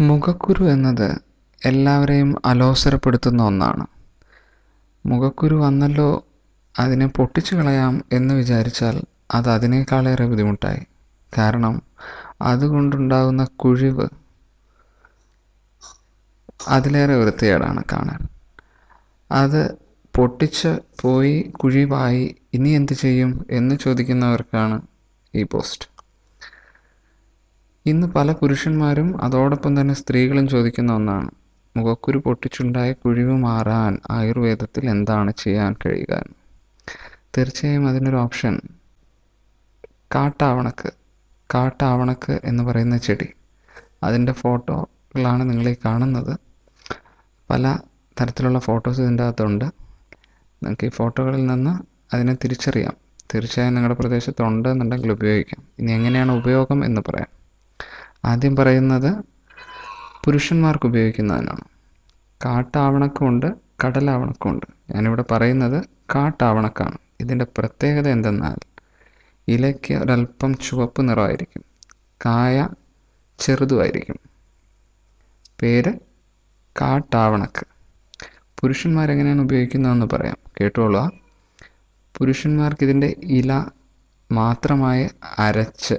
മുഖക്കുരു എന്നത് എല്ലാവരെയും അലോസരപ്പെടുത്തുന്ന ഒന്നാണ്. മുഖക്കുരു വന്നല്ലോ അതിനെ പൊട്ടിച്ചു കളയാം എന്ന് വിചാരിച്ചാൽ അത് അതിനേക്കാളേറെ ബുദ്ധിമുട്ടായി. കാരണം അതുകൊണ്ടുണ്ടാകുന്ന കുഴിവ് അതിലേറെ വൃത്തികേടാണ് കാണാൻ. അത് പൊട്ടിച്ച് പോയി കുഴിവായി ഇനി എന്ത് ചെയ്യും എന്ന് ചോദിക്കുന്നവർക്കാണ് ഈ പോസ്റ്റ്. ഇന്ന് പല പുരുഷന്മാരും അതോടൊപ്പം തന്നെ സ്ത്രീകളും ചോദിക്കുന്ന ഒന്നാണ്. മുഖക്കുരു പൊട്ടിച്ചുണ്ടായ കുഴിവ് മാറാൻ ആയുർവേദത്തിൽ എന്താണ് ചെയ്യാൻ കഴിയുക? തീർച്ചയായും അതിനൊരു ഓപ്ഷൻ. കാട്ടാവണക്ക്. കാട്ടാവണക്ക് എന്ന് പറയുന്ന ചെടി. അതിന്റെ ഫോട്ടോകളാണ് നിങ്ങളീ കാണുന്നത്. പല തരത്തിലുള്ള ഫോട്ടോസ് ഇതിന്റെ അകത്തുണ്ട്. നിങ്ങൾക്ക് ഈ ഫോട്ടോകളിൽ നിന്ന് അതിനെ തിരിച്ചറിയാം. തീർച്ചയായും നിങ്ങളുടെ പ്രദേശത്തുണ്ട് എന്നുണ്ടെങ്കിൽ ഉപയോഗിക്കാം. ഇനി എങ്ങനെയാണ് ഉപയോഗം എന്ന് പറയാം. ആദ്യം പറയുന്നത് പുരുഷന്മാർക്ക് ഉപയോഗിക്കുന്നതിനാണ് കാട്ടാവണക്കമുണ്ട് കടലാവണക്കമുണ്ട്. ഞാനിവിടെ പറയുന്നത് കാട്ടാവണക്കാണ്. ഇതിന്റെ പ്രത്യേകത എന്തെന്നാൽ ഇലയ്ക്ക് ഒരല്പം ചുവപ്പ് നിറമായിരിക്കും. കായ ചെറുതുമായിരിക്കും. പേര് കാട്ടാവണക്ക്. പുരുഷന്മാരെങ്ങനെയാണ് ഉപയോഗിക്കുന്നതെന്ന് പറയാം. കേട്ടോളുക പുരുഷന്മാർക്ക് ഇതിന്റെ ഇല മാത്രമായി അരച്ച്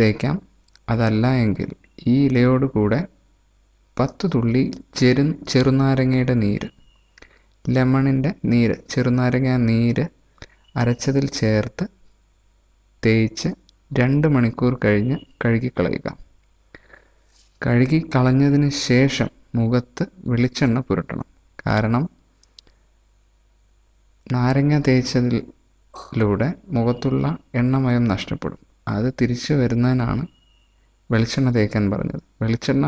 തേക്കാം അതല്ല എങ്കിൽ ഈ ഇലയോട് കൂടെ പത്ത് തുള്ളി ചെറു ചെറുനാരങ്ങയുടെ നീര് ലെമണിന്റെ നീര് ചെറുനാരങ്ങ നീര് അരച്ചതിൽ ചേർത്ത് തേച്ച് രണ്ട് മണിക്കൂർ കഴിഞ്ഞ് കഴുകിക്കളയുക. കഴുകി കളഞ്ഞതിന് ശേഷം മുഖത്ത് വെളിച്ചെണ്ണ പുരട്ടണം. കാരണം നാരങ്ങ തേച്ചതിലൂടെ മുഖത്തുള്ള എണ്ണമയം നഷ്ടപ്പെടും. അത് തിരിച്ചു വരുന്നതിനാണ് വെളിച്ചെണ്ണ തേക്കാൻ പറഞ്ഞത്. വെളിച്ചെണ്ണ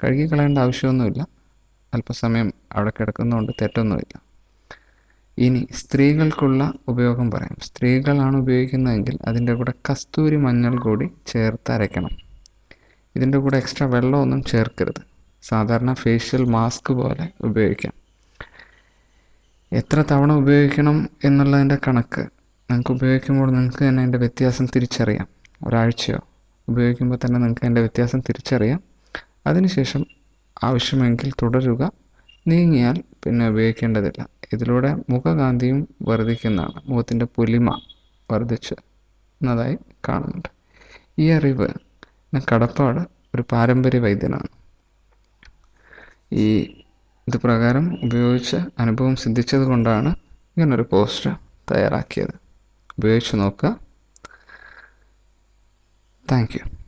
കഴുകി കളയേണ്ട ആവശ്യമൊന്നുമില്ല. അല്പസമയം അവിടെ കിടക്കുന്നതുകൊണ്ട് തെറ്റൊന്നുമില്ല. ഇനി സ്ത്രീകൾക്കുള്ള ഉപയോഗം പറയാം. സ്ത്രീകളാണ് ഉപയോഗിക്കുന്നതെങ്കിൽ അതിന്റെ കൂടെ കസ്തൂരി മഞ്ഞൾ കൂടി ചേർത്ത് അരയ്ക്കണം. ഇതിന്റെ കൂടെ എക്സ്ട്രാ വെള്ളമൊന്നും ചേർക്കരുത്. സാധാരണ ഫേഷ്യൽ മാസ്ക് പോലെ ഉപയോഗിക്കാം. എത്ര തവണ ഉപയോഗിക്കണം എന്നുള്ളതിന്റെ കണക്ക് നിങ്ങൾക്ക് ഉപയോഗിക്കുമ്പോൾ നിങ്ങൾക്ക് തന്നെ അതിന്റെ വ്യത്യാസം തിരിച്ചറിയാം. ഒരാഴ്ചയോ ഉപയോഗിക്കുമ്പോൾ തന്നെ നിങ്ങൾക്ക് അതിന്റെ വ്യത്യാസം തിരിച്ചറിയാം. അതിനുശേഷം ആവശ്യമെങ്കിൽ തുടരുക. നീങ്ങിയാൽ പിന്നെ ഉപയോഗിക്കേണ്ടതില്ല. ഇതിലൂടെ മുഖകാന്തിയും വർദ്ധിക്കുന്നതാണ്. മുഖത്തിന്റെ പൊലിമ വർദ്ധിച്ച് എന്നതായി കാണുന്നുണ്ട്. ഈ അറിവ് കടപ്പാട് ഒരു പാരമ്പര്യ വൈദ്യനാണ്. ഈ ഇത് പ്രകാരം ഉപയോഗിച്ച് അനുഭവം സിദ്ധിച്ചത് കൊണ്ടാണ് ഇങ്ങനൊരു പോസ്റ്റർ തയ്യാറാക്കിയത്. ഉപയോഗിച്ച് നോക്കുക. Thank you